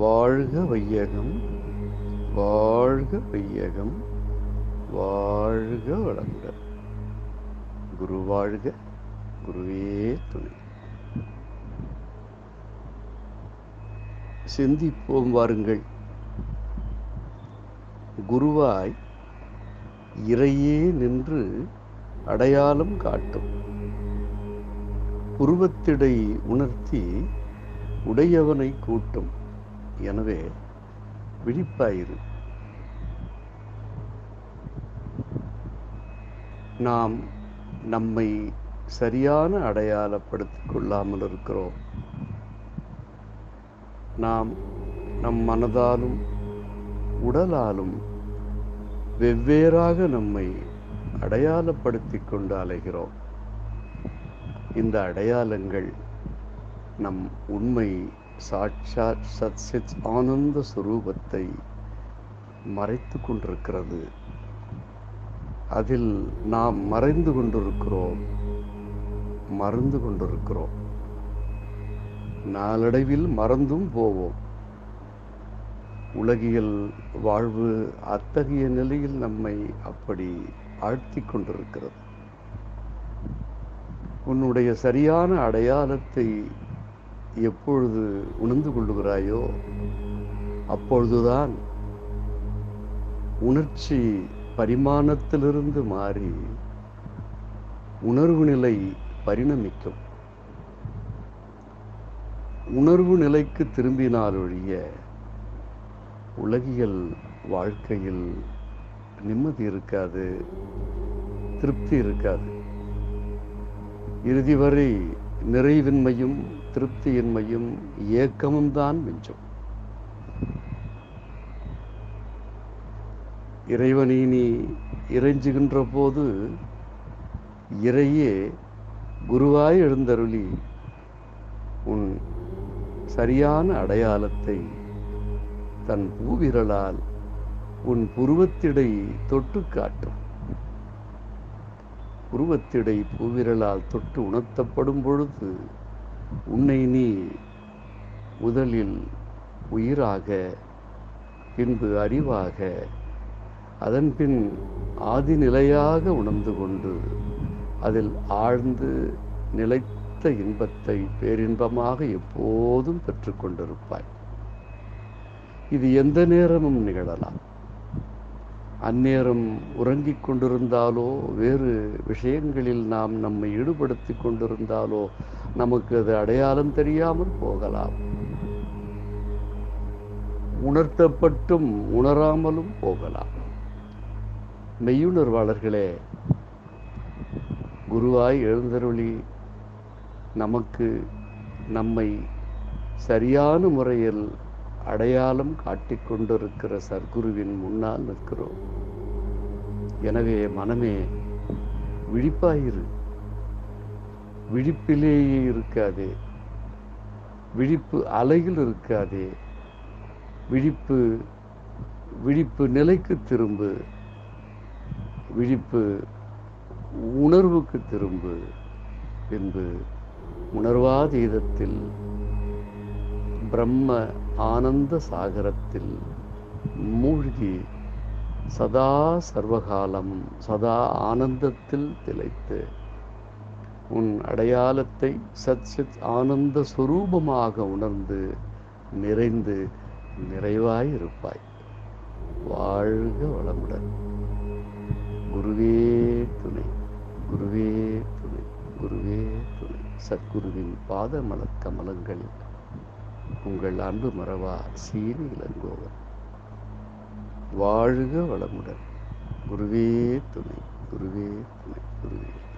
வாழ்க வையகம் வாழ்க வையகம் வாழ்க வளமுடன். குரு வாழ்க குருவே துணை. சிந்திப்போம் வாருங்கள். குருவாய் இறையே நின்று அடையாளம் காட்டும். உருவத்திடை உணர்த்தி உடையவனை கூட்டும். எனவே விழிப்பாயிரு. நாம் நம்மை சரியான அடையாளப்படுத்திக் கொள்ளாமல் இருக்கிறோம். நாம் நம் மனதாலும் உடலாலும் வெவ்வேறாக நம்மை அடையாளப்படுத்திக் கொண்டு அலைகிறோம். இந்த அடையாளங்கள் நம் உண்மை சாட்சாத் சத்சித் ஆனந்த சுரூபத்தை மறைத்து கொண்டிருக்கிறது. அதில் நாம் மறைந்து கொண்டிருக்கிறோம் மறந்து கொண்டிருக்கிறோம். நாளடைவில் மறந்தும் போவோம். உலகியல் வாழ்வு அத்தகைய நிலையில் நம்மை அப்படி ஆழ்த்தி கொண்டிருக்கிறது. உன்னுடைய சரியான அடையாளத்தை எப்பொழுது உணர்ந்து கொள்ளுகிறாயோ அப்பொழுதுதான் உணர்ச்சி பரிமாணத்திலிருந்து மாறி உணர்வு நிலை பரிணமிக்கும். உணர்வு நிலைக்கு திரும்பினால் ஒழிய உலகியல் வாழ்க்கையில் நிம்மதி இருக்காது திருப்தி இருக்காது. இறுதி வரை நிறைவின்மையும் திருப்தியின்மையும் ஏக்கமும் தான் மிஞ்சும். இறைவனை நீ இறைஞ்சுகின்ற போது இறையே குருவாய் எழுந்தருளி உன் சரியான அடையாளத்தை தன் பூவிரலால் உன் புருவத்திடை தொட்டு காட்டும். உருவத்திடை பூவிரலால் தொட்டு உணர்த்தப்படும் பொழுது உன்னை நீ முதலில் உயிராக பின்பு அறிவாக அதன்பின் ஆதிநிலையாக உணர்ந்து கொண்டு அதில் ஆழ்ந்து நிலைத்த இன்பத்தை பேரின்பமாக எப்போதும் பெற்றுக்கொண்டிருப்பாய். இது எந்த நேரமும் நிகழலாம். அந்நேரம் உறங்கிக் கொண்டிருந்தாலோ வேறு விஷயங்களில் நாம் நம்மை ஈடுபடுத்தி கொண்டிருந்தாலோ நமக்கு அது அடையாளம் தெரியாமல் போகலாம். உணர்த்தப்பட்டும் உணராமலும் போகலாம். மெய்யுணர்வாளர்களே குருவாய் எழுந்தருளி நமக்கு நம்மை சரியான முறையில் அடையாளம் காட்டிக்கொண்டிருக்கிற சர்க்குருவின் முன்னால் நிற்கிறோம். எனவே மனமே விழிப்பாயிரு. விழிப்பிலேயே இருக்காதே. விழிப்பு அலையில் இருக்காதே. விழிப்பு விழிப்பு நிலைக்கு திரும்பு. விழிப்பு உணர்வுக்கு திரும்பு பின்பு உணர்வாதீதத்தில் பிரம்ம ஆனந்த சாகரத்தில் மூழ்கி சதா சர்வகாலம் சதா ஆனந்தத்தில் திளைத்து உன் அடையாளத்தை சச்சித் ஆனந்த சுரூபமாக உணர்ந்து நிறைந்து நிறைவாய் இருப்பாய் வாழ்க வளமுடன். குருவே துணை குருவே துணை குருவே துணை. சத்குருவின் பாத மலர் கமலங்களில் உங்கள் அன்பு மறவா சீனி இளங்கோவன். வாழ்க வளமுடன். குருவே துணை குருவே துணை குருவே.